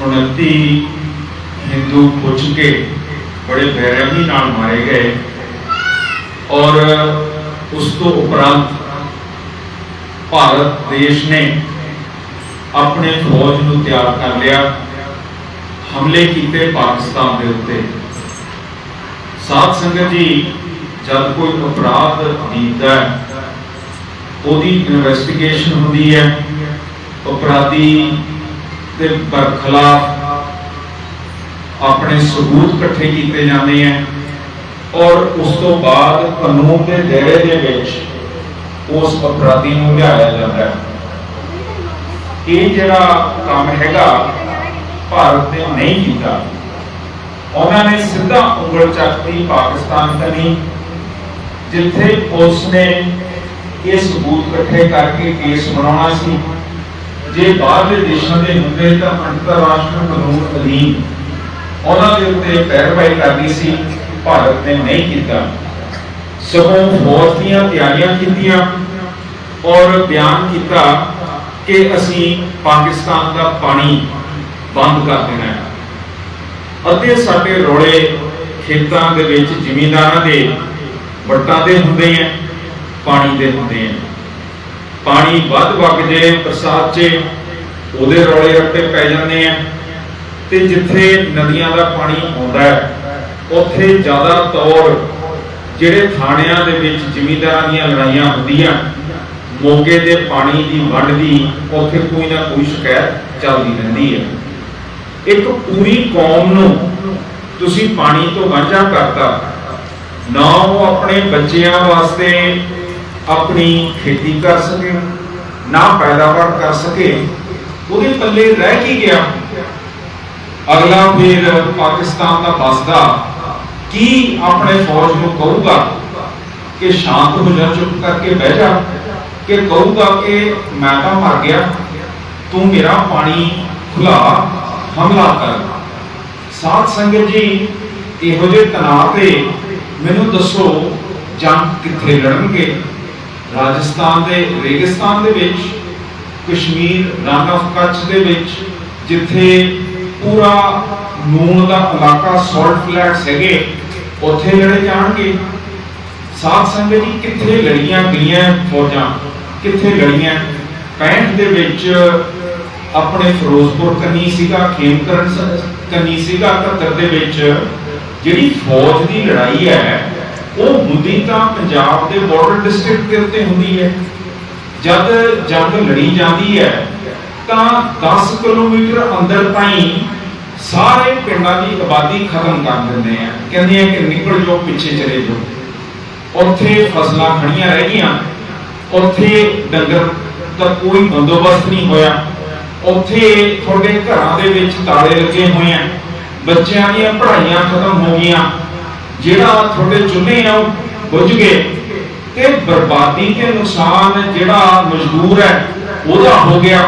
29 ਹਿੰਦੂ ਪੁੱਛ ਕੇ ਬੜੇ ਬੇਰਹਿਮੀ ਨਾਲ ਮਾਰੇ ਗਏ ਔਰ ਉਸ ਤੋਂ ਉਪਰੰਤ ਭਾਰਤ ਦੇਸ਼ ਨੇ ਆਪਣੇ ਫੌਜ ਨੂੰ ਤਿਆਰ ਕਰ ਲਿਆ, ਹਮਲੇ ਕੀਤੇ ਪਾਕਿਸਤਾਨ ਦੇ ਉੱਤੇ। ਸਾਧ ਸੰਗਤ ਜੀ, ਜਦ ਕੋਈ ਅਪਰਾਧ ਬੀਤਦਾ ਉਹਦੀ ਇਨਵੈਸਟੀਗੇਸ਼ਨ ਹੁੰਦੀ ਹੈ। ਅਪਰਾਧੀ ਦੇ ਬਰਖਲਾਫ ਆਪਣੇ ਸਬੂਤ ਇਕੱਠੇ ਕੀਤੇ ਜਾਂਦੇ ਹੈ ਔਰ ਉਸ ਤੋਂ ਬਾਅਦ ਕਾਨੂੰਨ ਦੇ ਦਾਇਰੇ ਦੇ ਵਿੱਚ ਉਸ ਅਪਰਾਧੀ ਨੂੰ ਲਿਆਇਆ ਜਾਂਦਾ ਹੈ। ਇਹ ਜਿਹੜਾ ਕੰਮ ਹੈਗਾ, ਭਾਰਤ ਨੇ ਨਹੀਂ ਕੀਤਾ। ਉਹਨਾਂ ਨੇ ਸਿੱਧਾ ਉਂਗਲ ਚੱਕਦੀ ਪਾਕਿਸਤਾਨ ਕਨੀ, ਜਿੱਥੇ ਪੁਲਿਸ ਨੇ ਇਹ ਸਬੂਤ ਇਕੱਠੇ ਕਰਕੇ ਕੇਸ ਬਣਾਉਣਾ ਸੀ। ਜੇ ਬਾਹਰਲੇ ਦੇਸ਼ਾਂ ਦੇ ਹੁੰਦੇ ਤਾਂ ਅੰਤਰਰਾਸ਼ਟਰੀ ਕਾਨੂੰਨ ਅਧੀਨ ਉਹਨਾਂ ਦੇ ਉੱਤੇ ਪੈਰਵਾਈ ਕਰਨੀ ਸੀ, ਭਾਰਤ ਨੇ ਨਹੀਂ ਕੀਤਾ। ਸਗੋਂ ਫੌਜ ਦੀਆਂ ਤਿਆਰੀਆਂ ਕੀਤੀਆਂ ਔਰ ਬਿਆਨ ਕੀਤਾ ਕਿ ਅਸੀਂ ਪਾਕਿਸਤਾਨ ਦਾ ਪਾਣੀ ਬੰਦ ਕਰ ਦੇਣਾ ਹੈ। ਅਤੇ ਸਾਡੇ ਰੋਲੇ ਖੇਤਾਂ ਦੇ ਵਿੱਚ ਜ਼ਿਮੀਂਦਾਰਾਂ ਦੇ ਵੱਟਾਂ ਦੇ ਹੁੰਦੇ ਆ ਪਾਣੀ ਦੇ ਹੁੰਦੇ ਆ ਪਾਣੀ ਵੱਧ ਵਗ ਜੇ ਬਰਸਾਤ 'ਚ ਉਹਦੇ ਰੌਲੇ ਰੱਟੇ ਪੈ ਜਾਂਦੇ ਆ। ਤੇ ਜਿੱਥੇ ਨਦੀਆਂ ਦਾ ਪਾਣੀ ਆਉਂਦਾ ਹੈ, ਉੱਥੇ ਜ਼ਿਆਦਾ ਤੌਰ ਜਿਹੜੇ ਥਾਣਿਆਂ ਦੇ ਵਿੱਚ ਜ਼ਿਮੀਂਦਾਰਾਂ ਦੀਆਂ ਲੜਾਈਆਂ ਹੁੰਦੀਆਂ, ਮੋਗੇ ਦੇ ਪਾਣੀ ਦੀ ਵੰਡ ਦੀ ਉੱਥੇ ਕੋਈ ਨਾ ਕੋਈ ਸ਼ਿਕਾਇਤ ਚੱਲਦੀ ਰਹਿੰਦੀ ਹੈ। ਇੱਕ ਪੂਰੀ ਕੌਮ ਨੂੰ ਤੁਸੀਂ ਪਾਣੀ ਤੋਂ ਵਾਂਝਾ ਕਰਤਾ, ਨਾ ਉਹ ਆਪਣੇ ਬੱਚਿਆਂ ਵਾਸਤੇ ਆਪਣੀ ਖੇਤੀ ਕਰ ਸਕੇ, ਨਾ ਪੈਦਾਵਾਰ ਕਰ ਸਕੇ, ਉਹਦੇ ਪੱਲੇ ਰਹਿ ਕੀ ਗਿਆ? ਅਗਲਾ ਫਿਰ ਪਾਕਿਸਤਾਨ ਦਾ ਬਸਦਾ ਕੀ ਆਪਣੇ ਫੌਜ ਨੂੰ ਕਹੂਗਾ ਕਿ ਸ਼ਾਂਤ ਹੋ ਜਾ, ਚੁੱਪ ਕਰਕੇ ਬਹਿ ਜਾ, ਕਿ ਕਹੂਗਾ ਕਿ ਮੈਂ ਤਾਂ ਮਰ ਗਿਆ, ਤੂੰ ਮੇਰਾ ਪਾਣੀ ਖੁਲਾ, ਹਮਲਾ ਕਰ। ਸਾਧ ਸੰਗਤ ਜੀ, ਇਹੋ ਜਿਹੇ ਤਣਾਅ ਤੇ ਮੈਨੂੰ ਦੱਸੋ, ਜੰਗ ਕਿੱਥੇ ਲੜਨਗੇ? ਰਾਜਸਥਾਨ ਦੇ, ਰੇਗਿਸਤਾਨ ਦੇ ਵਿੱਚ, ਕਸ਼ਮੀਰ ਰਨ ਆਫ ਕੱਚ ਦੇ ਵਿੱਚ, ਜਿੱਥੇ ਪੂਰਾ ਨੂਨ ਦਾ ਇਲਾਕਾ ਸਾਲਟ ਫਲੈਟਸ ਹੈਗੇ, ਉੱਥੇ ਲੜੇ ਜਾਣਗੇ, ਸਾਧ ਸੰਗਤ ਜੀ ਕਿੱਥੇ ਲੜੀਆਂ ਗਈਆਂ ਫੌਜਾਂ, ਕਿੱਥੇ ਲੜੀਆਂ 65 ਦੇ ਵਿੱਚ ਆਪਣੇ ਫਿਰੋਜ਼ਪੁਰ ਕੰਨੀ ਸੀਗਾ, ਖੇਮਕਰਨ ਕੰਨੀ ਸੀਗਾ 71 ਦੇ ਵਿੱਚ, ਜਿਹੜੀ ਫੌਜ ਦੀ ਲੜਾਈ ਹੈ ਉਹ ਹੁੰਦੀ ਤਾਂ ਪੰਜਾਬ ਦੇ ਬਾਰਡਰ ਡਿਸਟ੍ਰਿਕਟ ਦੇ ਉੱਤੇ ਹੁੰਦੀ ਹੈ। ਜਦ ਜੰਗ ਲੜੀ ਜਾਂਦੀ ਹੈ, ਤਾਂ 10 ਕਿਲੋਮੀਟਰ ਅੰਦਰ ਤਾਈਂ ਸਾਰੇ ਪਿੰਡਾਂ ਦੀ ਆਬਾਦੀ ਖਤਮ ਕਰ ਦਿੰਦੇ ਆ। ਕਹਿੰਦੇ ਆ ਕਿ ਨਿਕਲ ਜਾਓ, ਪਿੱਛੇ ਚਲੇ ਜਾਓ। ਉੱਥੇ ਫਸਲਾਂ ਖੜੀਆਂ ਰਹਿ ਗਈਆਂ। ਉੱਥੇ ਡੰਗਰ ਦਾ ਕੋਈ ਬੰਦੋਬਸਤ ਨਹੀਂ ਹੋਇਆ। ਉੱਥੇ ਤੁਹਾਡੇ ਘਰਾਂ ਦੇ ਵਿੱਚ ਤਾਲੇ ਲੱਗੇ ਹੋਏ ਆ। ਬੱਚਿਆਂ ਦੀਆਂ ਪੜ੍ਹਾਈਆਂ ਖਤਮ ਹੋ ਗਈਆਂ। ਜਿਹੜਾ ਤੁਹਾਡੇ ਚੁੱਲ੍ਹੇ ਆ ਉਹ ਬੁੱਝ ਗਏ। ਤੇ ਬਰਬਾਦੀ ਤੇ ਨੁਕਸਾਨ ਜਿਹੜਾ ਮਜ਼ਦੂਰ ਹੈ, ਉਹਦਾ ਹੋ ਗਿਆ।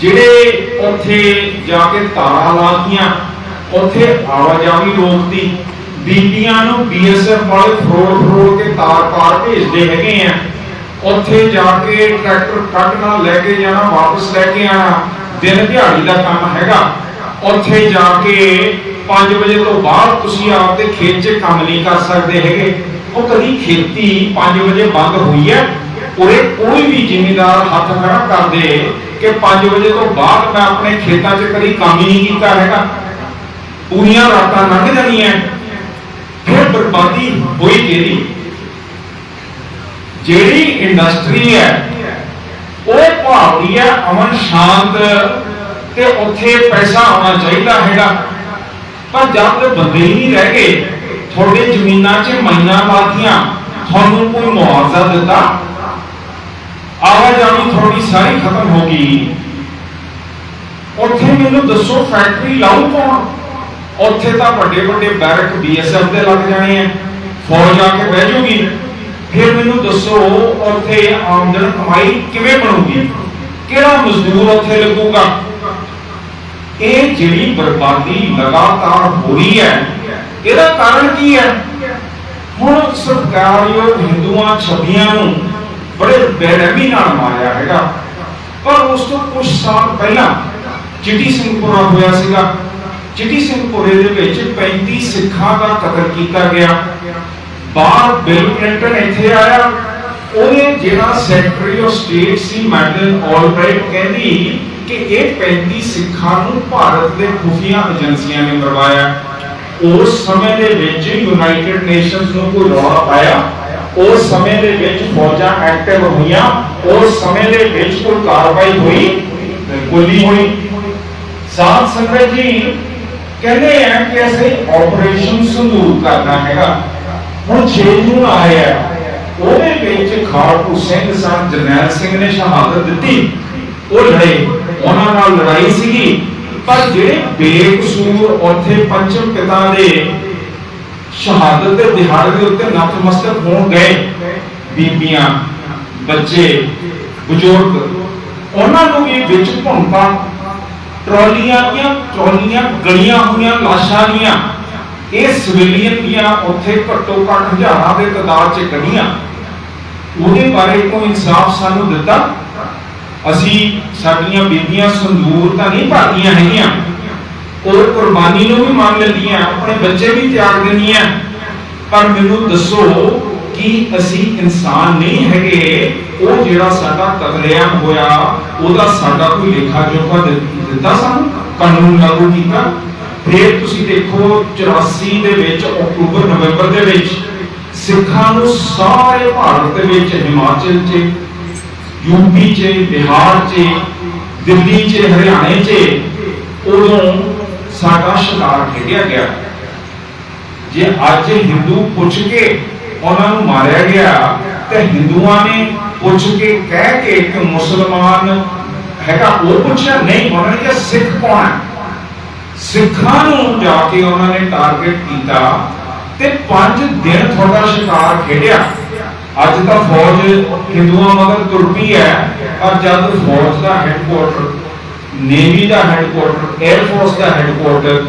ਜਿਹੜੇ ਉੱਥੇ ਜਾ ਕੇ ਤਾਰਾਂ ਲਾਤੀਆਂ, ਉੱਥੇ ਆਵਾਜਾਈ ਰੋਕਦੀ ਬੀਬੀਆਂ ਨੂੰ ਬੀਐਸਐਫ ਵਾਲੇ ਫਰੋੜ ਫਰੋੜ ਕੇ ਤਾਰ ਤਾਰ ਭੇਜਦੇ ਹੈਗੇ ਆ। ਉੱਥੇ ਜਾ ਕੇ ਟਰੈਕਟਰ ਕੱਢਣਾ ਲੈ ਕੇ ਜਾਣਾ, ਵਾਪਸ ਲੈ ਕੇ ਆਣਾ, ਦਿਨ ਦਿਹਾੜੀ ਦਾ ਕੰਮ ਹੈਗਾ। ਉੱਥੇ ਜਾ ਕੇ 5 ਵਜੇ ਤੋਂ ਬਾਅਦ ਤੁਸੀਂ ਆਪਦੇ ਖੇਤ 'ਚ ਕੰਮ ਨਹੀਂ ਕਰ ਸਕਦੇ ਹੈਗੇ। ਉਹ ਕਦੀ ਖੇਤੀ 5 ਵਜੇ ਬੰਦ ਹੋਈ ਹੈ? ਉਰੇ ਕੋਈ ਵੀ ਜ਼ਿਮੀਦਾਰ ਹੱਥ ਖੜਾ ਕਰਦੇ ਕਿ 5 ਵਜੇ ਤੋਂ ਬਾਅਦ ਮੈਂ ਆਪਣੇ ਖੇਤਾਂ 'ਚ ਕਦੀ ਕੰਮ ਹੀ ਨਹੀਂ ਕੀਤਾ ਹੈਗਾ। ਪੂਰੀਆਂ ਰਾਤਾਂ ਲੰਘ ਜਾਣੀਆਂ। ਫਿਰ ਬਰਬਾਦੀ ਹੋਈ ਕਿਹਦੀ? ਜਿਹੜੀ ਇੰਡਸਟਰੀ ਹੈ, ਉਹ ਭਾਲਦੀ ਹੈ ਅਮਨ ਸ਼ਾਂਤ ਤੇ ਉੱਥੇ ਪੈਸਾ ਆਉਣਾ ਚਾਹੀਦਾ ਹੈਗਾ। ਪਰ ਜਦ ਬੰਦੇ ਹੀ ਨਹੀਂ ਰਹਿ ਗਏ, ਤੁਹਾਡੇ ਜ਼ਮੀਨਾਂ 'ਚ ਮਾਈਨਾਂ ਪਾਤੀਆਂ, ਤੁਹਾਨੂੰ ਕੋਈ ਮੁਆਵਜ਼ਾ ਦਿੱਤਾ? ਆਵਾਜਾਈ ਤੁਹਾਡੀ ਸਾਰੀ ਖਤਮ ਹੋ ਗਈ। ਉੱਥੇ ਮੈਨੂੰ ਦੱਸੋ ਫੈਕਟਰੀ ਲਾਉ ਕੌਣ? ਉੱਥੇ ਤਾਂ ਵੱਡੇ ਵੱਡੇ ਬੈਰਕ ਬੀਐਸਐਫ ਦੇ ਲੱਗ ਜਾਣੇ ਆ। ਫੌਜ ਆ ਕੇ ਬਹਿ ਜੂਗੀ। ਫਿਰ ਮੈਨੂੰ ਦੱਸੋ, ਉੱਥੇ ਆਮਦਨ ਕਮਾਈ ਕਿਵੇਂ ਬਣੂਗੀ? ਕਿਹੜਾ ਮਜ਼ਦੂਰ ਉੱਥੇ ਲੱਗੂਗਾ? ਇਹ ਜਿਹੜੀ ਬਰਬਾਦੀ ਲਗਾਤਾਰ ਹੋ ਰਹੀ ਹੈ, ਇਹਦਾ ਕਾਰਨ ਕੀ ਹੈ? ਹੁਣ ਸਰਕਾਰਯੋਗ ਹਿੰਦੂਆਂ ਛੱਬੀਆਂ ਨੂੰ ਬੜੇ ਬੇਰਹਿਮੀ ਨਾਲ ਮਾਰਿਆ ਹੈਗਾ। ਪਰ ਉਸ ਤੋਂ ਕੁਝ ਸਾਲ ਪਹਿਲਾਂ ਚਿੱਟੀ ਸਿੰਘਪੁਰਾ ਹੋਇਆ ਸੀਗਾ। ਚਿੱਟੀ ਸਿੰਘਪੁਰੇ ਦੇ ਵਿੱਚ 35 ਸਿੱਖਾਂ ਦਾ ਕਤਲ ਕੀਤਾ ਗਿਆ। ਬਾਹਰ ਬਿਲ ਕਲਿੰਟਨ ਇੱਥੇ ਆਇਆ। ਉਹਨੇ ਜਿਹੜਾ ਸੈਕਟਰੀ ਆਫ ਸਟੇਟ ਸੀ ਮੈਡਲਨ ਆਲਬ੍ਰਾਈਟ ਕਹਿੰਦੀ ਕਿ ਇਹ 35 ਸਿੱਖਾਂ ਨੂੰ ਭਾਰਤ ਦੇ ਖੁਫੀਆ ਏਜੰਸੀਆਂ ਨੇ ਮਰਵਾਇਆ। ਉਸ ਸਮੇਂ ਦੇ ਵਿੱਚ ਯੂਨਾਈਟਿਡ ਨੇਸ਼ਨਸ ਨੂੰ ਕੋਈ ਰੌਲਾ ਪਾਇਆ। ਉਸ ਸਮੇਂ ਦੇ ਵਿੱਚ ਫੌਜਾਂ ਐਕਟਿਵ ਹੋਈਆਂ। ਉਸ ਸਮੇਂ ਦੇ ਵਿੱਚ ਕੋਈ ਕਾਰਵਾਈ ਹੋਈ ਬਿਲਕੁਲ ਹੋਈ। ਸਾਧ ਸੰਗਤ ਜੀ, ਕਹਿੰਦੇ ਆ ਕਿ ਅਸੀਂ ਆਪਰੇਸ਼ਨ ਸੰਦੂਰ ਕਰਨਾ ਹੈਗਾ। ਹੁਣ 6 ਜੂਨ ਆਇਆ। ਉਹਦੇ ਵਿੱਚ ਖਾਲਪੁਰ ਸਿੰਘ ਸਨ ਜਰਨੈਲ ਸਿੰਘ ਨੇ ਸ਼ਹਾਦਤ ਦਿੱਤੀ। ਉਹ ਲੜੇ ਉਹਨਾਂ ਨਾਲ ਲੜਾਈ ਸੀਗੀ। ਪਰ ਜਿਹੜੇ ਬੇਕਸੂਰ ਉੱਥੇ ਪੰਚਮ ਪਿਤਾ ਦੇ ਸ਼ਹਾਦਤ ਦੇ ਦਿਹਾੜੇ ਦੇ ਉੱਤੇ ਨਤਮਸਤਕ ਹੋਣ ਗਏ, ਬੀਬੀਆਂ, ਬੱਚੇ, ਬਜ਼ੁਰਗ, ਉਹਨਾਂ ਨੂੰ ਵੀ ਵਿੱਚ ਭੁੰਕਾ ਟਰਾਲੀਆਂ ਦੀਆਂ ਟਰਾਲੀਆਂ ਗਲੀਆਂ ਹੋਈਆਂ, ਲਾਸ਼ਾਂ ਦੀਆਂ, ਇਹ ਸਿਵਿਲੀਅਨ ਦੀਆਂ ਉੱਥੇ ਘੱਟੋ ਘੱਟ ਹਜ਼ਾਰਾਂ ਦੇ ਤਾਦਾਦ 'ਚ ਕੱਢੀਆਂ ਉਹਦੇ ਬਾਰੇ ਕੋਈ ਇਨਸਾਫ ਸਾਨੂੰ ਦਿੱਤਾ। ਅਸੀਂ ਸਾਡੀਆਂ ਬੀਬੀਆਂ ਸੰਦੂਰ ਤਾਂ ਨਹੀਂ ਭਰਦੀਆਂ ਹੈਗੀਆਂ। ਉਹ ਕੁਰਬਾਨੀ ਨੂੰ ਵੀ ਮੰਨ ਲੈਂਦੀਆਂ, ਆਪਣੇ ਬੱਚੇ ਵੀ ਤਿਆਗ ਦਿੰਦੀਆਂ। ਪਰ ਮੈਨੂੰ ਦੱਸੋ ਕਿ ਅਸੀਂ ਇਨਸਾਨ ਨਹੀਂ ਹੈਗੇ। ਉਹ ਜਿਹੜਾ ਸਾਡਾ ਕਤਲੇਆਮ ਹੋਇਆ, ਉਹਦਾ ਸਾਡਾ ਕੋਈ ਲੇਖਾ ਜੋਖਾ ਦਿੱਤਾ ਸਾਨੂੰ? ਕਾਨੂੰਨ ਲਾਗੂ ਕੀਤਾ? ਫਿਰ ਤੁਸੀਂ ਦੇਖੋ 84 ਦੇ ਵਿੱਚ, ਅਕਤੂਬਰ, ਨਵੰਬਰ ਦੇ ਵਿੱਚ ਸਿੱਖਾਂ ਨੂੰ ਸਾਰੇ ਭਾਰਤ ਦੇ ਵਿੱਚ, ਹਿਮਾਚਲ 'ਚ ਯੂਪੀ 'ਚ, ਬਿਹਾਰ 'ਚ, ਦਿੱਲੀ 'ਚ, ਹਰਿਆਣੇ 'ਚ, ਉਦੋਂ ਸਾਡਾ ਸ਼ਿਕਾਰ ਖੇਡਿਆ ਗਿਆ। ਜੇ ਅੱਜ ਹਿੰਦੂ ਪੁੱਛ ਕੇ ਉਹਨਾਂ ਨੂੰ ਮਾਰਿਆ ਗਿਆ, ਤੇ ਹਿੰਦੂਆਂ ਨੇ ਪੁੱਛ ਕੇ ਕਹਿ ਕੇ ਕਿ ਮੁਸਲਮਾਨ ਹੈਗਾ, ਉਹ ਪੁੱਛਿਆ, ਨਹੀਂ, ਉਹਨਾਂ ਨੇ ਕਿਹਾ ਸਿੱਖ ਕੌਣ ਹੈ? ਸਿੱਖਾਂ ਨੂੰ ਜਾ ਕੇ ਉਹਨਾਂ ਨੇ ਟਾਰਗੇਟ ਕੀਤਾ ਤੇ 5 ਦਿਨ ਤੁਹਾਡਾ ਸ਼ਿਕਾਰ ਖੇਡਿਆ। ਅੱਜ ਤਾਂ ਫੌਜ ਹਿੰਦੂਆਂ ਮਗਰ ਤੁਰ ਪਈ ਹੈ, ਪਰ ਜਦ ਫੌਜ ਦਾ ਹੈੱਡਕੁਆਟਰ ਨੇਵੀ ਦਾ ਹੈੱਡਕੁਆਟਰ 에ਅਰ ਫੋਰਸ ਦਾ ਹੈੱਡਕੁਆਟਰ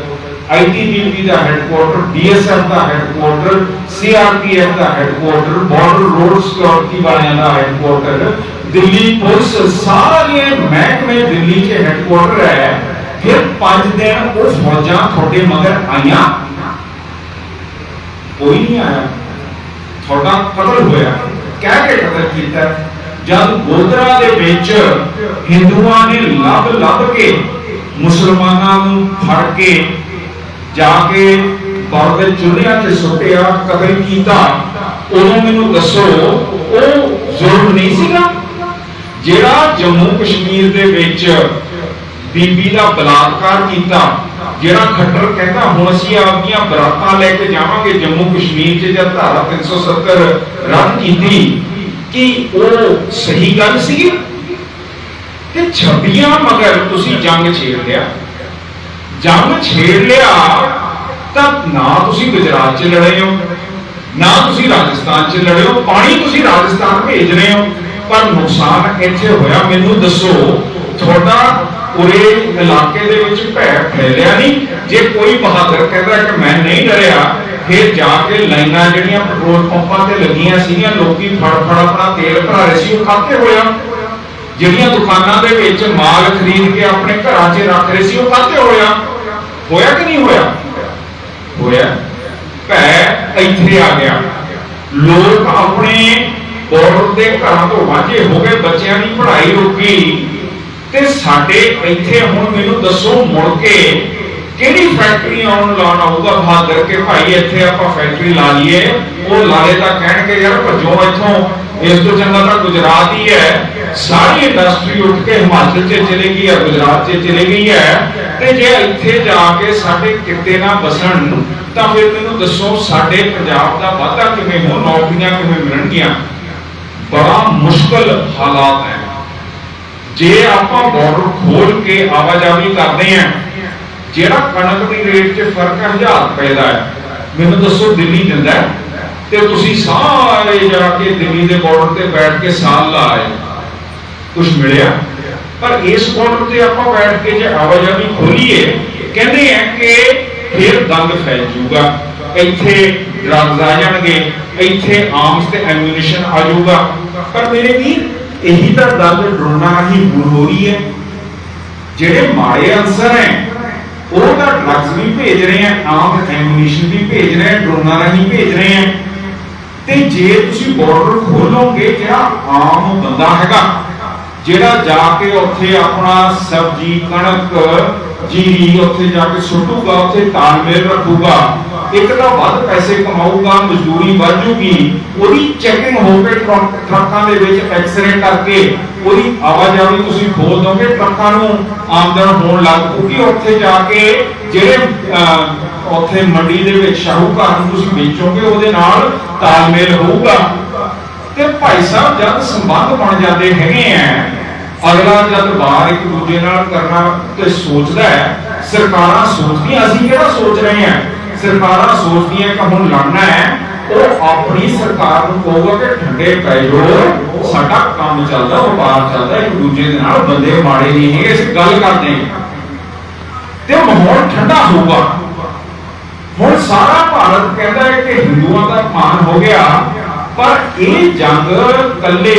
ਆਈਟੀਬੀਪੀ ਦਾ ਹੈੱਡਕੁਆਟਰ ਡੀਐਸਐਫ ਦਾ ਹੈੱਡਕੁਆਟਰ ਸੀਆਰਪੀਐਫ ਦਾ ਹੈੱਡਕੁਆਟਰ ਬਾਰਡਰ ਰੋਡ ਸਿਕਿਉਰਿਟੀ ਵਾਲਿਆਂ ਦਾ ਹੈੱਡਕੁਆਟਰ ਦਿੱਲੀ ਪੁਲਿਸ ਸਾਰੇ ਮਹਿਕਮੇ ਦਿੱਲੀ 'ਚ ਹੈੱਡਕੁਆਟਰ ਹੈ। ਫਿਰ 5 ਦਿਨ ਉਹ ਫੌਜਾਂ ਤੁਹਾਡੇ ਮਗਰ ਆਈਆਂ। ਕੋਈ ਨਹੀਂ ਆਇਆ। ਤੁਹਾਡਾ ਕਤਲ ਹੋਇਆ। ਕਹਿ ਕੇ ਕਤਲ ਕੀਤਾ। ਜਦ ਗੋਦਰਾ ਦੇ ਵਿੱਚ ਹਿੰਦੂਆਂ ਨੇ ਲੱਭ ਲੱਭ ਕੇ ਮੁਸਲਮਾਨਾਂ ਨੂੰ ਫੜ ਕੇ ਜਾ ਕੇ ਬਰ ਦੇ ਚੁੱਲ੍ਹਿਆਂ ਤੇ ਸੁੱਟਿਆ, ਕਤਲ ਕੀਤਾ, ਉਦੋਂ ਮੈਨੂੰ ਦੱਸੋ, ਉਹ ਜ਼ੁਲਮ ਨਹੀਂ ਸੀਗਾ? ਜਿਹੜਾ ਜੰਮੂ ਕਸ਼ਮੀਰ ਦੇ ਵਿੱਚ ਬੀਬੀ ਦਾ ਬਲਾਤਕਾਰ ਕੀਤਾ ਜਿਹੜਾ ਖੱਟਰ ਕਹਿੰਦਾ, ਹੁਣ ਅਸੀਂ ਆਪਦੀਆਂ ਬਰਾਤਾਂ ਲੈ ਕੇ ਜਾਵਾਂਗੇ ਜੰਮੂ ਕਸ਼ਮੀਰ 'ਚ ਜਦ ਧਾਰਾ 370 ਰੱਦ ਕੀਤੀ। ਕਿ ਉਹ ਸਹੀ ਗੱਲ ਸੀਗੀ? ਕਿ ਛੱਬੀਆਂ ਮਗਰ ਤੁਸੀਂ ਜੰਗ ਛੇੜ ਲਿਆ। ਜੰਗ ਛੇੜ ਲਿਆ ਤਾਂ ਨਾ ਤੁਸੀਂ ਗੁਜਰਾਤ 'ਚ ਲੜੇ ਹੋ, ਨਾ ਤੁਸੀਂ ਰਾਜਸਥਾਨ 'ਚ ਲੜੇ ਹੋ, ਪਾਣੀ ਤੁਸੀਂ ਰਾਜਸਥਾਨ ਭੇਜ ਰਹੇ ਹੋ। ਪਰ ਨੁਕਸਾਨ ਇੱਥੇ ਹੋਇਆ, ਮੈਨੂੰ ਦੱਸੋ, ਤੁਹਾਡਾ ਪੂਰੇ ਇਲਾਕੇ ਦੇ ਵਿੱਚ ਭੈ ਫੈਲਿਆ ਨਹੀਂ। ਜੇ ਕੋਈ ਬਹਾਦਰ ਕਹਿੰਦਾ ਕਿ ਮੈਂ ਨਹੀਂ ਡਰਿਆ, ਫਿਰ ਜਾ ਕੇ ਲਾਈਨਾਂ ਜਿਹੜੀਆਂ ਪੈਟਰੋਲ ਪੰਪਾਂ ਤੇ ਲੱਗੀਆਂ ਸੀਗੀਆਂ, ਲੋਕੀ ਫੜ ਫੜ ਆਪਣਾ ਤੇਲ ਭਰਾ ਰਹੇ ਸੀ, ਉਹ ਖਾਤੇ ਹੋਇਆ ਜਿਹੜੀਆਂ ਦੁਕਾਨਾਂ ਦੇ ਵਿੱਚ ਮਾਲ ਖਰੀਦ ਕੇ ਆਪਣੇ ਘਰਾਂ 'ਚ ਰੱਖ ਰਹੇ ਸੀ, ਉਹ ਖਾਤੇ ਹੋਇਆ ਹੋਇਆ ਕਿ ਨਹੀਂ ਹੋਇਆ? ਹੋਇਆ। ਭੈ ਇੱਥੇ ਆ ਗਿਆ। ਲੋਕ ਆਪਣੇ ਬਾਰਡਰ ਦੇ ਘਰਾਂ ਤੋਂ ਵਾਂਝੇ ਹੋ ਗਏ, ਬੱਚਿਆਂ ਦੀ ਪੜ੍ਹਾਈ ਰੁਕੀ ਤੇ ਸਾਡੇ ਇੱਥੇ ਹੁਣ ਮੈਨੂੰ ਦੱਸੋ ਮੁੜ ਕੇ ਕਿਹੜੀ ਫੈਕਟਰੀ ਆਉਣ ਲਾਉਣ ਆਊਗਾ? ਬਹਾਦਰ ਕੇ ਭਾਈ, ਇੱਥੇ ਆਪਾਂ ਫੈਕਟਰੀ ਲਾ ਲਈਏ। ਉਹ ਲਾਲੇ ਤਾਂ ਕਹਿਣਗੇ, ਯਾਰ ਭੱਜੋ ਇੱਥੋਂ। ਇਸ ਤੋਂ ਚੰਗਾ ਤਾਂ ਗੁਜਰਾਤ ਹੀ ਹੈ। ਸਾਰੀ ਇੰਡਸਟਰੀ ਉੱਠ ਕੇ ਹਿਮਾਚਲ 'ਚ ਚਲੇ ਗਈ ਹੈ ਗੁਜਰਾਤ 'ਚ ਚਲੇ ਗਈ ਹੈ। ਤੇ ਜੇ ਇੱਥੇ ਜਾ ਕੇ ਸਾਡੇ ਕਿਤੇ ਨਾ ਬਸਣ, ਤਾਂ ਫਿਰ ਮੈਨੂੰ ਦੱਸੋ ਸਾਡੇ ਪੰਜਾਬ ਦਾ ਵਾਧਾ ਕਿਵੇਂ ਹੋ ਨੌਕਰੀਆਂ ਕਿਵੇਂ ਮਿਲਣਗੀਆਂ? ਬੜਾ ਮੁਸ਼ਕਲ ਹਾਲਾਤ ਹੈ। ਜੇ ਆਪਾਂ ਬਾਰਡਰ ਖੋਲ ਕੇ ਆਵਾਜਾਈ ਕਰਦੇ ਆਂ ਜਿਹੜਾ ਕਣਕ ਦੀ ਰੇਟ 'ਚ ਫ਼ਰਕ ਹੈ 1000 ਰੁਪਏ ਦਾ ਹੈ। ਮੈਨੂੰ ਦੱਸੋ, ਦਿੱਲੀ ਦਿੰਦਾ ਤੇ ਤੁਸੀਂ ਸਾਰੇ ਜਾ ਕੇ ਦਿੱਲੀ ਦੇ ਬਾਰਡਰ ਤੇ ਬੈਠ ਕੇ ਸਾਲ ਲਾ ਆਏ ਕੁਝ ਮਿਲਿਆ? ਪਰ ਇਸ ਬਾਰਡਰ ਤੇ ਆਪਾਂ ਬੈਠ ਕੇ ਜੇ ਆਵਾਜਾਈ ਖੋਲੀਏ, ਕਹਿੰਦੇ ਆ ਕਿ ਫਿਰ ਦੰਗ ਫੈਲ ਜੂਗਾ ਇੱਥੇ ਡਰੱਗਸ ਆ ਜਾਣਗੇ, ਇੱਥੇ ਆਰਮਸ ਤੇ ਐਮੂਨੀਸ਼ਨ ਆ ਜਾਊਗਾ। ਪਰ ਮੇਰੇ ਵੀਰ ਇਹੀ ਤਾਂ ਗੱਲ ਡਰੋਨਾਂ ਰਾਹੀਂ ਹੁਣ ਹੋ ਰਹੀ ਹੈ। ਜਿਹੜੇ ਮਾੜੇ ਅਨਸਰ ਹੈ, ਉਹ ਤਾਂ ਡਰੱਗਸ ਵੀ ਭੇਜ ਰਹੇ ਆ ਆਮ ਐਮੂਨੀਸ਼ਨ ਵੀ ਭੇਜ ਰਹੇ ਆ ਡਰੋਨਾਂ ਰਾਹੀਂ ਭੇਜ ਰਹੇ ਆ ਤੇ ਜੇ ਤੁਸੀਂ ਬਾਰਡਰ ਖੋਲੋਗੇ ਕਿਹਾ ਆਮ ਬੰਦਾ ਹੈਗਾ, ਜਿਹੜਾ ਜਾ ਕੇ ਉੱਥੇ ਆਪਣਾ ਸਬਜ਼ੀ, ਕਣਕ, ਜੀਰੀ ਉੱਥੇ ਜਾ ਕੇ ਸੁੱਟੂਗਾ, ਉੱਥੇ ਤਾਲਮੇਲ ਰੱਖੂਗਾ ਇੱਕ ਤਾਂ ਵੱਧ ਪੈਸੇ ਕਮਾਊਗਾ, ਮਜ਼ਦੂਰੀ ਵਧੂਗੀ ਉਹਦੀ ਚੈਕਿੰਗ ਹੋ ਕੇ ਟਰੱਕ- ਟਰੱਕਾਂ ਦੇ ਵਿੱਚ ਐਕਸਰੇ ਕਰਕੇ ਉਹਦੀ ਆਵਾਜਾਈ ਤੁਸੀਂ ਖੋਲ ਦੋਗੇ ਟਰੱਕਾਂ ਨੂੰ, ਆਮਦਨ ਹੋਣ ਲੱਗ ਪਊਗੀ ਉੱਥੇ ਜਾ ਕੇ, ਜਿਹੜੇ ਉੱਥੇ ਮੰਡੀ ਦੇ ਵਿੱਚ ਸ਼ਾਹੂਕਾਰ ਨੂੰ ਤੁਸੀਂ ਵੇਚੋਗੇ, ਉਹਦੇ ਨਾਲ ਤਾਲਮੇਲ ਹੋਊਗਾ। ਤੇ ਭਾਈ ਸਾਹਿਬ, ਜਦ ਸੰਬੰਧ ਬਣ ਜਾਂਦੇ ਹੈਗੇ ਆ ਅਗਲਾ ਜਦ ਵਾਰ ਇੱਕ ਦੂਜੇ ਨਾਲ ਕਰਨਾ ਤੇ ਸੋਚਦਾ ਹੈ ਸਰਕਾਰਾਂ ਸੋਚਦੀਆਂ, ਅਸੀਂ ਕਿਹੜਾ ਸੋਚ ਰਹੇ ਹਾਂ ਸਰਕਾਰਾਂ ਸੋਚਦੀਆਂ ਕਿ ਹੁਣ ਲੜਨਾ ਹੈ, ਉਹ ਆਪਣੀ ਸਰਕਾਰ ਨੂੰ ਕਹੂਗਾ ਕਿ ਠੰਡੇ ਪੈ ਜਾਓ, ਸਾਡਾ ਕੰਮ ਚੱਲਦਾ, ਵਪਾਰ ਚੱਲਦਾ, ਇੱਕ ਦੂਜੇ ਦੇ ਨਾਲ ਬੰਦੇ ਮਾੜੇ ਨਹੀਂ ਹੈਗੇ, ਅਸੀਂ ਗੱਲ ਕਰਦੇ ਤੇ ਮਾਹੌਲ ਠੰਡਾ ਹੋਊਗਾ। ਹੁਣ ਸਾਰਾ ਭਾਰਤ ਕਹਿੰਦਾ ਹੈ ਕਿ ਹਿੰਦੂਆਂ ਦਾ ਮਾਨ ਹੋ ਗਿਆ, ਪਰ ਇਹ ਜੰਗ ਕੱਲੇ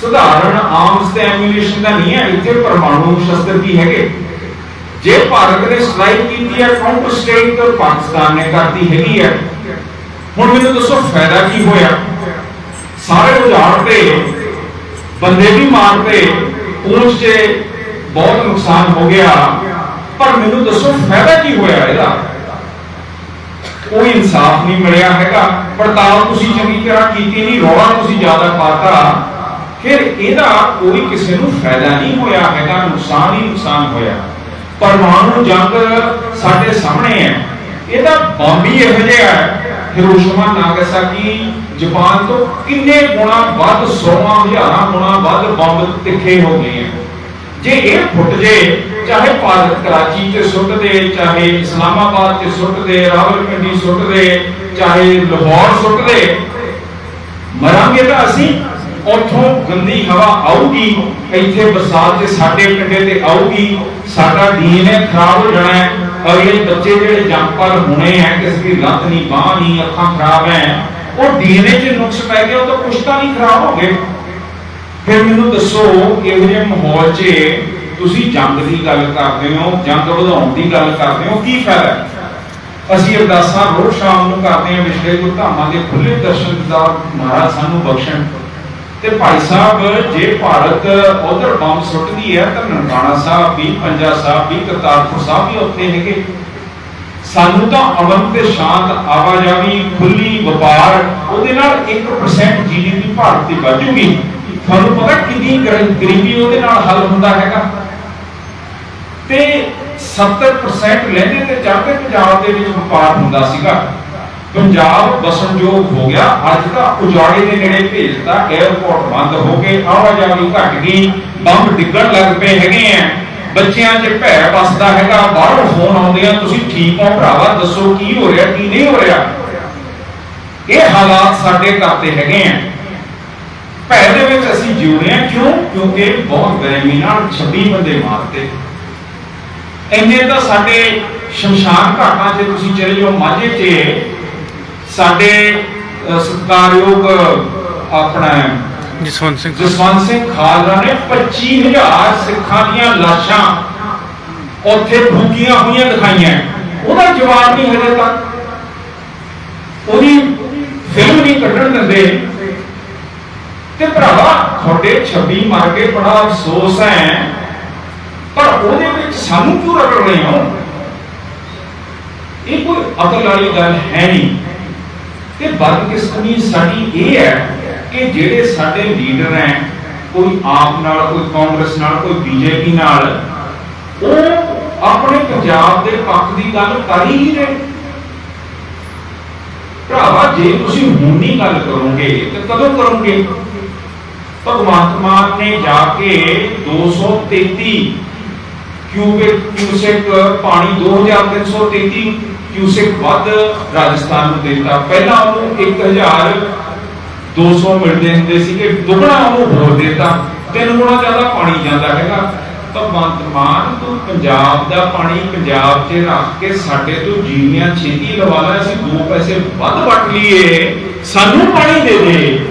ਸਧਾਰਨ ਆਰਮਸ ਤੇ ਐਮੂਨੀਸ਼ਨ ਦਾ ਨਹੀਂ ਹੈ, ਇੱਥੇ ਪਰਮਾਣੂ ਸ਼ਸਤਰ ਵੀ ਹੈਗੇ। ਜੇ ਭਾਰਤ ਨੇ ਸਟ੍ਰਾਈਕ ਕੀਤੀ ਹੈ ਕਾਊਂਟਰ ਸਟੇਟ ਤਾਂ ਪਾਕਿਸਤਾਨ ਨੇ ਕਰਤੀ ਹੈਗੀ ਹੈ? ਹੁਣ ਮੈਨੂੰ ਦੱਸੋ, ਫਾਇਦਾ ਕੀ ਹੋਇਆ? ਸਾਰੇ ਉਜਾੜ ਤੇ, ਬੰਦੇ ਵੀ ਮਾਰਤੇ ਪੂੰਛ 'ਚ ਬਹੁਤ ਨੁਕਸਾਨ ਹੋ ਗਿਆ। ਪਰ ਮੈਨੂੰ ਦੱਸੋ, ਫਾਇਦਾ ਕੀ ਹੋਇਆ ਇਹਦਾ? ਕੋਈ ਇਨਸਾਫ ਨਹੀਂ ਮਿਲਿਆ ਹੈਗਾ। ਪੜਤਾਲ ਤੁਸੀਂ ਚੰਗੀ ਤਰ੍ਹਾਂ ਕੀਤੀ ਨਹੀਂ, ਰੌਲਾ ਤੁਸੀਂ ਜ਼ਿਆਦਾ ਪਾਤਾ। ਫਿਰ ਇਹਦਾ ਕੋਈ ਕਿਸੇ ਨੂੰ ਫਾਇਦਾ ਨਹੀਂ ਹੋਇਆ ਹੈਗਾ, ਨੁਕਸਾਨ ਹੀ ਨੁਕਸਾਨ ਹੋਇਆ। ਪਰਮਾਣੂ ਜੰਗ ਸਾਡੇ ਸਾਹਮਣੇ ਹੈ। ਇਹਦਾ ਬੰਬ ਹੀ ਇਹੋ ਜਿਹਾ ਹੈ, ਹਿਰੋਸ਼ੀਮਾ, ਨਾਗਾਸਾਕੀ, ਜਾਪਾਨ ਤੋਂ ਕਿੰਨੇ ਗੁਣਾ ਵੱਧ ਸੌਵਾਂ ਹਜ਼ਾਰਾਂ ਗੁਣਾ ਵੱਧ ਬੰਬ ਤਿੱਖੇ ਹੋ ਗਏ ਹੈ। ਜੇ ਇਹ ਫੁੱਟ ਜੇ, ਚਾਹੇ ਭਾਰਤ ਕਰਾਚੀ ਤੇ ਸੁੱਟ ਦੇ, ਚਾਹੇ ਇਸਲਾਮਾਬਾਦ ਤੇ ਸੁੱਟ ਦੇ, ਰਾਵਲਪਿੰਡੀ ਸੁੱਟ ਦੇ, ਚਾਹੇ ਲਾਹੌਰ ਸੁੱਟ ਦੇ, ਮਰਾਂਗੇ ਤਾਂ ਅਸੀਂ ਉੱਥੋਂ ਗੰਦੀ ਹਵਾ ਆਊਗੀ, ਇੱਥੇ ਬਰਸਾਤ ਤੇ ਸਾਡੇ ਪਿੰਡੇ ਤੇ ਆਊਗੀ, ਸਾਡਾ ਡੀਐਨਏ ਖਰਾਬ ਹੋ ਜਾਣਾ ਹੈ। ਅਗਲੇ ਬੱਚੇ ਜਿਹੜੇ ਜੰਪਲ ਹੋਣੇ ਹੈ, ਕਿਸੇ ਦੀ ਲੱਤ ਨਹੀਂ, ਬਾਹ ਨਹੀਂ, ਅੱਖਾਂ ਖਰਾਬ ਹੈ, ਉਹ ਡੀਐਨਏ 'ਚ ਨੁਕਸ ਪੈ ਗਿਆ ਉਹ ਤਾਂ ਕੁਛ ਤਾਂ ਨਹੀਂ ਖਰਾਬ ਹੋ ਗਏ। ਫਿਰ ਮੈਨੂੰ ਦੱਸੋ ਇਹੋ ਜਿਹੇ ਮਾਹੌਲ 'ਚ ਤੁਸੀਂ ਜੰਗ ਦੀ ਗੱਲ ਕਰਦੇ ਹੋ, ਜੰਗ ਵਧਾਉਣ ਦੀ ਗੱਲ ਕਰਦੇ ਹੋ, ਕੀ ਫਾਇਦਾ? ਹੈ? ਅਸੀਂ ਅਰਦਾਸਾਂ ਰੋਜ਼ ਸ਼ਾਮ ਨੂੰ ਕਰਦੇ ਹਾਂ ਵਿਸ਼ਲੇ ਗੁਰਧਾਮਾਂ ਦੇ ਖੁੱਲੇ ਦਰਸ਼ਨ ਦਾ ਮਹਾਰਾਜ ਸਾਨੂੰ ਬਖਸ਼ਣ। ਤੇ ਭਾਈ ਸਾਹਿਬ, ਜੇ ਭਾਰਤ ਉਧਰ ਬੰਬ ਸੁੱਟਦੀ ਹੈ, ਤਾਂ ਨਨਕਾਣਾ ਸਾਹਿਬ ਵੀ, ਪੰਜਾ ਸਾਹਿਬ ਵੀ, ਕਰਤਾਰਪੁਰ ਸਾਹਿਬ ਵੀ ਉੱਥੇ ਹੈਗੇ। ਸਾਨੂੰ ਤਾਂ ਅਮਨ ਤੇ ਸ਼ਾਂਤ ਆਵਾਜਾਈ, ਖੁੱਲੀ ਵਪਾਰ, ਉਹਦੇ ਨਾਲ 1% ਜੀਡੀਪੀ ਭਾਰਤ ਦੀ ਵਧੂਗੀ ਤੁਹਾਨੂੰ ਪਤਾ ਕਿੰਨੀ ਗਰੀਬੀ ਉਹਦੇ ਨਾਲ ਹੱਲ ਹੁੰਦਾ ਹੈਗਾ? ਤੇ 70% ਲਹਿੰਦੇ ਤੇ ਚੜ੍ਹਦੇ ਪੰਜਾਬ ਦੇ ਵਿੱਚ ਵਪਾਰ ਹੁੰਦਾ ਸੀਗਾ। ਪੰਜਾਬ ਵਸਣਯੋਗ ਹੋ ਗਿਆ। ਅੱਜ ਤਾਂ ਉਜਾੜੇ ਦੇ ਨੇੜੇ ਭੇਜਤਾ 에어ਪੋਰਟ ਬੰਦ ਹੋ ਗਏ ਆਵਾਜਾਈ ਘਟ ਗਈ। ਬੰਬ ਡਿੱਗਣ ਲੱਗ ਪਏ ਹੈਗੇ ਆ। ਬੱਚਿਆਂ 'ਚ ਭੈ ਵੱਸਦਾ ਹੈਗਾ। ਬਾਹਰੋਂ ਫੋਨ ਆਉਂਦੇ ਆ ਤੁਸੀਂ ਠੀਕ ਹੋ ਭਰਾਵਾ? ਦੱਸੋ ਕੀ ਹੋ ਰਿਹਾ, ਕੀ ਨਹੀਂ ਹੋ ਰਿਹਾ? ਇਹ ਹਾਲਾਤ ਸਾਡੇ ਘਰ ਤੇ ਹੈਗੇ ਆ। ਭੈ ਦੇ ਵਿੱਚ ਅਸੀਂ ਜਿਉਣੇ ਆ ਕਿਉਂ? ਕਿਉਂਕਿ ਬਹੁਤ ਬੇਰਹਿਮੀ ਨਾਲ 26 ਬੰਦੇ ਮਾਰਤੇ ਇੰਨੇ ਤਾਂ ਸਾਡੇ ਸ਼ਮਸ਼ਾਨ ਘਾਟਾਂ 'ਚ ਤੁਸੀਂ ਚਲੇ ਜਾਓ। ਮਾਝੇ 'ਚ ਸਾਡੇ ਸਤਿਕਾਰਯੋਗ ਆਪਣਾ ਜਸਵੰਤ ਸਿੰਘ ਜਸਵੰਤ ਸਿੰਘ ਖਾਲੜਾ ਨੇ 25000 ਸਿੱਖਾਂ ਦੀਆਂ ਲਾਸ਼ਾਂ ਉੱਥੇ ਫੂਕੀਆਂ ਹੋਈਆਂ ਦਿਖਾਈਆਂ। ਉਹਦਾ ਜਵਾਬ ਨਹੀਂ ਹਜੇ ਤੱਕ। ਉਹਦੀ ਫਿਲਮ ਨਹੀਂ ਕੱਢਣ ਦਿੰਦੇ। ਤੇ ਭਰਾਵਾ ਤੁਹਾਡੇ 26 ਮਰ ਕੇ ਬੜਾ ਅਫਸੋਸ ਹੈ। ਪਰ ਉਹਦੇ ਵਿੱਚ ਸਾਨੂੰ ਕਿਉਂ ਰਗੜ ਰਹੇ ਹੋ? ਇਹ ਕੋਈ ਅਕਲ ਵਾਲੀ ਗੱਲ ਹੈ ਨਹੀਂ। ਤੇ ਬਦਕਿਸਮਤੀ ਸਾਡੀ ਇਹ ਹੈ ਕਿ ਜਿਹੜੇ ਸਾਡੇ ਲੀਡਰ ਹੈ, ਕੋਈ ਆਪ ਨਾਲ, ਕੋਈ ਕਾਂਗਰਸ ਨਾਲ, ਕੋਈ ਬੀਜੇਪੀ ਨਾਲ, ਉਹ ਆਪਣੇ ਪੰਜਾਬ ਦੇ ਪੱਖ ਦੀ ਗੱਲ ਕਰ ਹੀ ਨਹੀਂ ਰਹੇ। ਭਰਾਵਾ, ਜੇ ਤੁਸੀਂ ਹੁਣ ਨਹੀਂ ਗੱਲ ਕਰੋਗੇ, ਤਾਂ ਕਦੋਂ ਕਰੋਗੇ? ਭਗਵੰਤ ਮਾਨ ਨੇ ਜਾ ਕੇ 233 ਕਿਊਬਿਕ ਕਿਊਸੈਕ ਪਾਣੀ 2333 ਕਿਊਸੈਕ ਵੱਧ ਰਾਜਸਥਾਨ ਨੂੰ ਦਿੱਤਾ ਪਹਿਲਾਂ ਉਹਨੂੰ 1200 ਮਿਲਦੇ ਹੁੰਦੇ ਸੀਗੇ, ਦੁੱਗਣਾ ਉਹਨੂੰ ਹੋਰ ਦਿੱਤਾ। ਤਿੰਨ ਗੁਣਾ ਜ਼ਿਆਦਾ ਪਾਣੀ ਜਾਂਦਾ ਹੈਗਾ। ਭਗਵੰਤ ਮਾਨ ਤੋਂ ਪੰਜਾਬ ਦਾ ਪਾਣੀ ਪੰਜਾਬ 'ਚ ਰੱਖ ਕੇ ਸਾਡੇ ਤੋਂ ਜੀਵੀਆਂ ਛੇਤੀ ਲਵਾ ਲੈ, ਅਸੀਂ ਦੋ ਪੈਸੇ ਵੱਧ ਵਟ ਲਈਏ। ਸਾਨੂੰ ਪਾਣੀ ਦੇ ਦੇ।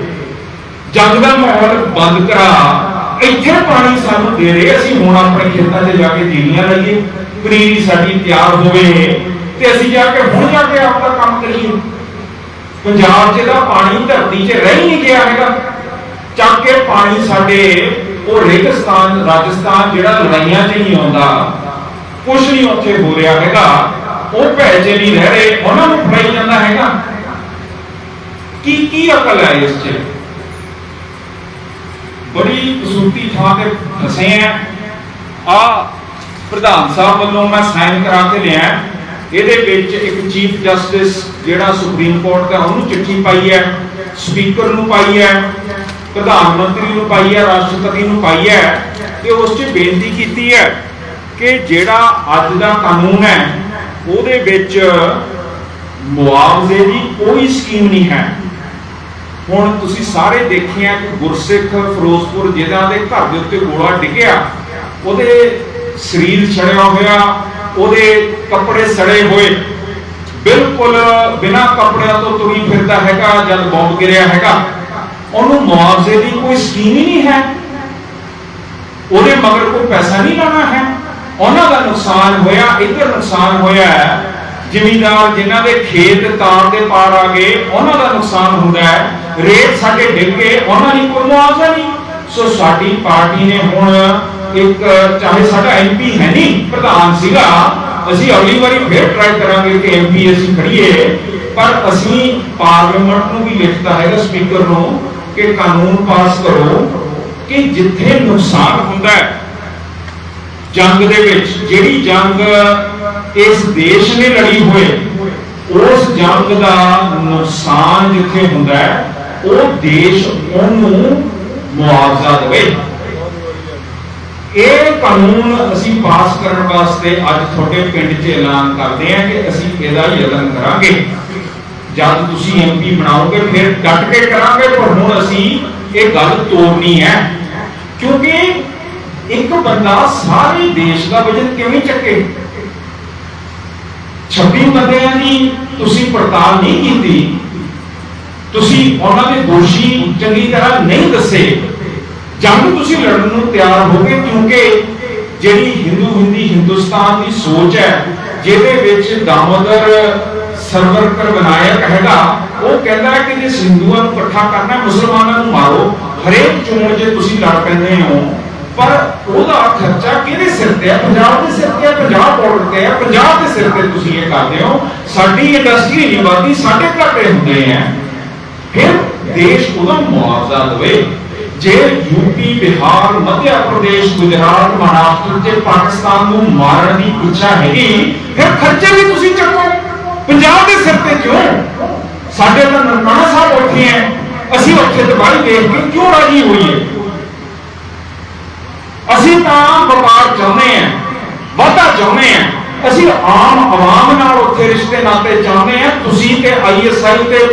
ਜੰਗ ਦਾ ਮਾਹੌਲ ਬੰਦ ਕਰਾ। ਇੱਥੇ ਪਾਣੀ ਸਾਨੂੰ ਦੇ ਰਹੇ ਅਸੀਂ ਹੁਣ ਆਪਣੇ ਖੇਤਾਂ 'ਚ ਜਾ ਕੇ ਜੀਵੀਆਂ ਲਈਏ। ਪਨੀਰੀ ਸਾਡੀ ਤਿਆਰ ਹੋਵੇ। ਤੇ ਅਸੀਂ ਜਾ ਕੇ ਹੁਣ ਜਾ ਕੇ ਆਪਦਾ ਕੰਮ ਕਰੀਏ। ਪੰਜਾਬ 'ਚ ਦਾ ਪਾਣੀ ਧਰਤੀ 'ਚ ਰਹਿ ਨਹੀਂ ਗਿਆ ਹੈਗਾ। ਚੱਕ ਕੇ ਪਾਣੀ ਸਾਡੇ, ਉਹ ਰੇਗਿਸਤਾਨ, ਰਾਜਸਥਾਨ ਜਿਹੜਾ ਲੜਾਈਆਂ 'ਚ ਨਹੀਂ ਆਉਂਦਾ, ਕੁਛ ਨਹੀਂ ਉੱਥੇ ਹੋ ਰਿਹਾ ਹੈਗਾ। ਉਹ ਭੈ 'ਚ ਨਹੀਂ ਰਹਿ ਰਹੇ, ਉਹਨਾਂ ਨੂੰ ਫੜਾਈ ਜਾਂਦਾ ਹੈਗਾ। ਕੀ ਕੀ ਅਕਲ ਹੈ ਇਸ 'ਚ? ਬੜੀ ਕਸੂਤੀ ਥਾਂ ਤੇ ਫਸੇ ਆ। ਆ ਪ੍ਰਧਾਨ ਸਾਹਿਬ ਵੱਲੋਂ ਮੈਂ ਸਾਈਨ ਕਰਾ ਕੇ ਲਿਆ। ਇਹਦੇ ਵਿੱਚ ਇੱਕ ਚੀਫ ਜਸਟਿਸ ਜਿਹੜਾ ਸੁਪਰੀਮ ਕੋਰਟ ਦਾ ਉਹਨੂੰ ਚਿੱਠੀ ਪਾਈ ਹੈ, ਸਪੀਕਰ ਨੂੰ ਪਾਈ ਹੈ, ਪ੍ਰਧਾਨ ਮੰਤਰੀ ਨੂੰ ਪਾਈ ਹੈ, ਰਾਸ਼ਟਰਪਤੀ ਨੂੰ ਪਾਈ ਹੈ ਤੇ ਉਸ 'ਚ ਬੇਨਤੀ ਕੀਤੀ ਹੈ ਕਿ ਜਿਹੜਾ ਅੱਜ ਦਾ ਕਾਨੂੰਨ ਹੈ, ਉਹਦੇ ਵਿੱਚ ਮੁਆਵਜ਼ੇ ਦੀ ਕੋਈ ਸਕੀਮ ਨਹੀਂ ਹੈ। ਹੁਣ ਤੁਸੀਂ ਸਾਰੇ ਦੇਖਿਆ ਕਿ ਗੁਰਸਿੱਖ ਫਿਰੋਜ਼ਪੁਰ ਜਿਹਨਾਂ ਦੇ ਘਰ ਦੇ ਉੱਤੇ ਗੋਲਾ ਡਿੱਗਿਆ, ਉਹਦੇ ਸਰੀਰ ਛੜਿਆ ਹੋਇਆ ਉਹਦੇ ਕੱਪੜੇ ਸੜੇ ਹੋਏ। ਬਿਲਕੁਲ ਬਿਨਾਂ ਕੱਪੜਿਆਂ ਤੋਂ ਤੁਰੀ ਫਿਰਦਾ ਹੈਗਾ, ਜਦ ਬੰਬ ਗਿਰਿਆ ਹੈਗਾ। ਉਹਨੂੰ ਮੁਆਵਜ਼ੇ ਦੀ ਕੋਈ ਸਕੀਮ ਹੀ ਨਹੀਂ ਹੈ। ਉਹਦੇ ਮਗਰ ਕੋਈ ਪੈਸਾ ਨਹੀਂ ਲਾਣਾ ਹੈ। ਉਹਨਾਂ ਦਾ ਨੁਕਸਾਨ ਹੋਇਆ, ਇੱਧਰ ਨੁਕਸਾਨ ਹੋਇਆ ਹੈ। ਜ਼ਿਮੀਂਦਾਰ ਜਿਨ੍ਹਾਂ ਦੇ ਖੇਤ ਤਾਰ ਦੇ ਪਾਰ ਆ ਗਏ, ਉਹਨਾਂ ਦਾ ਨੁਕਸਾਨ ਹੁੰਦਾ ਹੈ। ਰੇਟ ਸਾਡੇ ਡਿੱਗ ਗਏ, ਉਹਨਾਂ ਦੀ ਕੋਈ ਮੁਆਵਜ਼ਾ ਨਹੀਂ। ਸੋ ਸਾਡੀ ਪਾਰਟੀ ਨੇ ਹੁਣ ਇੱਕ, ਚਾਹੇ ਸਾਡਾ ਐਮਪੀ ਹੈ ਨਹੀਂ ਪ੍ਰਧਾਨ ਸੀਗਾ, ਅਸੀਂ ਅਗਲੀ ਵਾਰੀ ਫੇਰ ਟਰਾਈ ਕਰਾਂਗੇ ਕਿ ਐਮਪੀ ਅਸੀਂ ਖੜੀਏ ਪਰ ਅਸੀਂ ਪਾਰਲੀਮੈਂਟ ਨੂੰ ਵੀ ਲਿਖਤਾ ਹੈਗਾ ਸਪੀਕਰ ਨੂੰ ਕਿ ਕਾਨੂੰਨ ਪਾਸ ਕਰੋ ਕਿ ਜਿੱਥੇ ਨੁਕਸਾਨ ਹੁੰਦਾ ਹੈ, ਜੰਗ ਦੇ ਵਿੱਚ, ਜਿਹੜੀ ਜੰਗ ਇਸ ਦੇਸ਼ ਨੇ ਲੜੀ ਹੋਏ, ਉਸ ਜੰਗ ਦਾ ਨੁਕਸਾਨ ਜਿੱਥੇ ਹੁੰਦਾ ਹੈ, ਉਹ ਦੇਸ਼ ਉਹਨੂੰ ਮੁਆਵਜ਼ਾ ਦੇਵੇ। ਇਹ ਕਾਨੂੰਨ ਅਸੀਂ ਪਾਸ ਕਰਨ ਵਾਸਤੇ ਅੱਜ ਤੁਹਾਡੇ ਪਿੰਡ 'ਚ ਐਲਾਨ ਕਰਦੇ ਹਾਂ ਕਿ ਅਸੀਂ ਇਹਦਾ ਯਤਨ ਕਰਾਂਗੇ। ਜਦ ਤੁਸੀਂ ਐਮਪੀ ਬਣਾਓਗੇ, ਫਿਰ ਡਟ ਕੇ ਕਰਾਂਗੇ, ਪਰ ਹੁਣ ਅਸੀਂ ਇਹ ਗੱਲ ਤੋੜਨੀ ਹੈ। ਕਿਉਂਕਿ ਇੱਕ ਬੰਦਾ ਸਾਰੇ ਦੇਸ਼ ਦਾ ਵਜਨ ਕਿਵੇਂ ਚੱਕੇ? 26 ਬੰਦਿਆਂ ਦੀ ਤੁਸੀਂ ਪੜਤਾਲ ਨਹੀਂ ਕੀਤੀ। ਤੁਸੀਂ ਉਹਨਾਂ ਦੇ ਦੋਸ਼ੀ ਚੰਗੀ ਤਰ੍ਹਾਂ ਨਹੀਂ ਦੱਸੇ। ਜੰਗ ਤੁਸੀਂ ਲੜਨ ਨੂੰ ਤਿਆਰ ਹੋ ਗਏ ਕਿਉਂਕਿ ਜਿਹੜੀ ਹਿੰਦੂ ਹਿੰਦੀ ਹਿੰਦੁਸਤਾਨ ਦੀ ਸੋਚ ਹੈ, ਜਿਹਦੇ ਵਿੱਚ ਦਾਮੋਦਰ ਸਰਵਰਕਰ ਵਿਨਾਇਕ ਹੈਗਾ, ਉਹ ਕਹਿੰਦਾ ਹੈ ਕਿ ਜੇ ਹਿੰਦੂਆਂ ਨੂੰ ਇਕੱਠਾ ਕਰਨਾ ਮੁਸਲਮਾਨਾਂ ਨੂੰ ਮਾਰੋ, ਹਰੇਕ ਚੋਣ ਜੇ ਤੁਸੀਂ ਲੜ ਪੈਂਦੇ ਹੋ, ਪਰ ਉਹਦਾ ਖਰਚਾ ਕਿਹਦੇ ਸਿਰ ਤੇ ਹੈ? ਪੰਜਾਬ ਦੇ ਸਿਰ ਤੇ ਹੈ, ਪੰਜਾਬ ਬਾਰਡਰ ਤੇ ਹੈ? ਪੰਜਾਬ ਦੇ ਸਿਰ ਤੇ ਤੁਸੀਂ ਇਹ ਕਰਦੇ ਹੋ, ਸਾਡੀ ਇੰਡਸਟਰੀ ਨਹੀਂ ਵਧਦੀ, ਸਾਡੇ ਘਾਟੇ ਹੁੰਦੇ ਆ। ਫਿਰ ਦੇਸ਼ ਉਹਦਾ ਮੁਆਵਜ਼ਾ ਦੇਵੇ ਜੇ ਯੂਪੀ, ਬਿਹਾਰ ਮੱਧ ਪ੍ਰਦੇਸ਼, ਗੁਜਰਾਤ, ਮਹਾਰਾਸ਼ਟਰ ਤੇ ਪਾਕਿਸਤਾਨ ਨੂੰ ਮਾਰਨ ਦੀ ਇੱਛਾ ਹੈਗੀ, ਫਿਰ ਖਰਚੇ ਵੀ ਤੁਸੀਂ ਚੱਕੋ। ਪੰਜਾਬ ਦੇ ਸਿਰ ਤੇ ਕਿਉਂ? ਸਾਡੇ ਤਾਂ ਨਨਕਾਣਾ ਸਾਹਿਬ ਉੱਥੇ ਹੈ। ਅਸੀਂ ਉੱਥੇ ਦਵਾਈ ਦੇਖ ਕੇ ਕਿਉਂ ਰਾਜੀ ਹੋਈਏ? ਅਸੀਂ ਤਾਂ ਵਪਾਰ ਚਾਹੁੰਦੇ ਹਾਂ, ਵਾਧਾ ਚਾਹੁੰਦੇ ਹਾਂ। ਅਸੀਂ ਆਮ ਆਵਾਮ ਨਾਲ ਉੱਥੇ ਰਿਸ਼ਤੇ ਨਾਤੇ ਚਾਹੁੰਦੇ ਹਾਂ। ਤੁਸੀਂ ਤੇ ਆਈਐਸਆਈ ਤੇ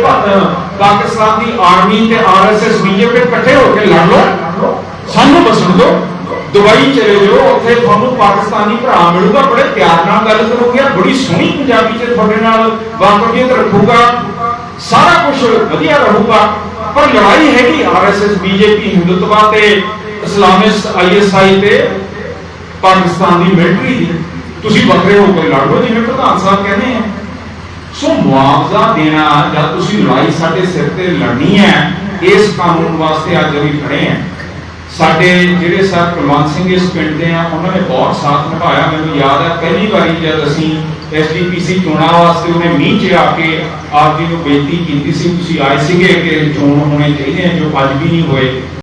ਪਾਕਿਸਤਾਨ ਦੀ ਆਰਮੀ ਤੇ ਆਰਐਸਐਸ ਬੀਜੇਪੀ ਇਕੱਠੇ ਹੋ ਕੇ ਲੜ ਲਓ। ਸਾਨੂੰ ਬਸਣ ਦਿਓ। ਦੁਬਈ ਚਲੇ ਜਾਓ। ਉੱਥੇ ਤੁਹਾਨੂੰ ਪਾਕਿਸਤਾਨੀ ਭਰਾ ਮਿਲੂਗਾ। ਬੜੇ ਪਿਆਰ ਨਾਲ ਗੱਲ ਕਰੋਗੇ। ਬੜੀ ਸੋਹਣੀ ਪੰਜਾਬੀ ਚ ਤੁਹਾਡੇ ਨਾਲ ਵਾਕਫੀਅਤ ਰੱਖੂਗਾ। ਸਾਰਾ ਕੁਝ ਵਧੀਆ ਰਹੂਗਾ। ਪਰ ਲੜਾਈ ਹੈਗੀ ਆਰਐਸਐਸ ਬੀਜੇਪੀ ਹਿੰਦੁਤਵਾ ਤੇ, ਇਸਲਾਮਿਸਟ ਆਈਐਸਆਈ ਤੇ ਪਾਕਿਸਤਾਨ ਦੀ ਮਿਲਟਰੀ ਦੀ। ਤੁਸੀਂ ਵੱਖਰੇ ਹੋ ਕੇ ਲੜ ਜਿਵੇਂ ਪ੍ਰਧਾਨ ਸਾਹਿਬ ਕਹਿੰਦੇ ਆ। ਸੋ ਮੁਆਵਜ਼ਾ ਦੇਣਾ, ਜਦ ਤੁਸੀਂ ਲੜਾਈ ਸਾਡੇ ਸਿਰ ਤੇ ਲੜਨੀ ਹੈ, ਇਸ ਕਾਨੂੰਨ ਵਾਸਤੇ ਅੱਜ ਅਸੀਂ ਖੜੇ ਆ ਸਾਡੇ ਜਿਹੜੇ ਸਰ ਕੁਲਵੰਤ ਸਿੰਘ ਇਸ ਪਿੰਡ ਦੇ ਆ, ਉਹਨਾਂ ਨੇ ਬਹੁਤ ਸਾਥ ਨਿਭਾਇਆ, ਮੈਨੂੰ ਯਾਦ ਹੈ, ਪਹਿਲੀ ਵਾਰੀ ਜਦ ਅਸੀਂ ਐਸਡੀਪੀਸੀ ਚੋਣਾਂ ਵਾਸਤੇ ਉਹਨੇ ਮੀਂਹ ਚ ਆ ਕੇ ਆਪ ਜੀ ਨੂੰ ਬੇਨਤੀ ਕੀਤੀ ਸੀ, ਤੁਸੀਂ ਆਏ ਸੀਗੇ ਕਿ ਚੋਣ ਹੋਣੇ ਚਾਹੀਦੇ ਆ, ਜੋ ਅੱਜ ਵੀ ਨਹੀਂ ਹੋਏ।